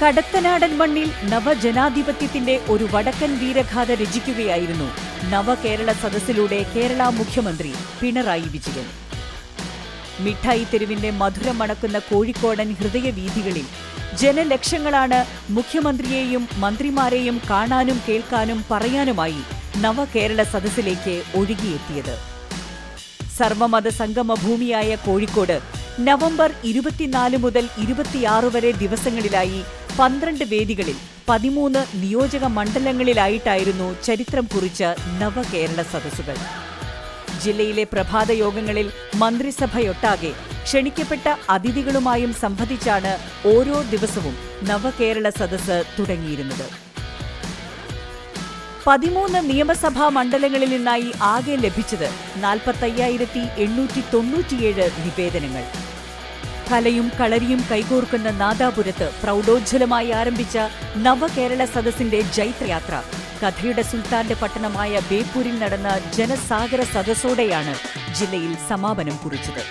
കടത്തനാടൻ മണ്ണിൽ നവജനാധിപത്യത്തിന്റെ ഒരു വടക്കൻ വീരഗാഥ രചിക്കുകയായിരുന്നു നവകേരള സദസ്സിലൂടെ കേരള മുഖ്യമന്ത്രി പിണറായി വിജയൻ. മിഠായി തെരുവിന്റെ മധുരം മണക്കുന്ന കോഴിക്കോടൻ ഹൃദയവീഥികളിൽ ജനലക്ഷങ്ങളാണ് മുഖ്യമന്ത്രിയെയും മന്ത്രിമാരെയും കാണാനും കേൾക്കാനും പറയാനുമായി നവകേരള സദസ്സിലേക്ക് ഒഴുകിയെത്തിയത്. സർവമത സംഗമ ഭൂമിയായ കോഴിക്കോട് നവംബർ ഇരുപത്തിനാല് മുതൽ ഇരുപത്തിയാറ് വരെ ദിവസങ്ങളിലായി പന്ത്രണ്ട് വേദികളിൽ പതിമൂന്ന് നിയോജക മണ്ഡലങ്ങളിലായിട്ടായിരുന്നു ചരിത്രം കുറിച്ച നവകേരള സദസ്സുകൾ. ജില്ലയിലെ പ്രഭാത യോഗങ്ങളിൽ മന്ത്രിസഭയൊട്ടാകെ ക്ഷണിക്കപ്പെട്ട അതിഥികളുമായും സംവദിച്ചാണ് ഓരോ ദിവസവും നവകേരള സദസ്സ് തുടങ്ങിയിരുന്നത്. പതിമൂന്ന് നിയമസഭാ മണ്ഡലങ്ങളിൽ നിന്നായി ആകെ ലഭിച്ചത് നാൽപ്പത്തയ്യായിരത്തി എണ്ണൂറ്റി തൊണ്ണൂറ്റിയേഴ് നിവേദനങ്ങൾ. കലയും കളരിയും കൈകോർക്കുന്ന നാദാപുരത്ത് പ്രൗഢോജ്വലമായി ആരംഭിച്ച നവകേരള സദസ്സിന്റെ ജൈത്രയാത്ര. കഥയുടെ സുൽത്താന്റെ പട്ടണമായ ബേപ്പൂരിൽ നടന്ന ജനസാഗര സദസ്സോടെയാണ് ജില്ലയിൽ സമാപനം കുറിച്ചത്.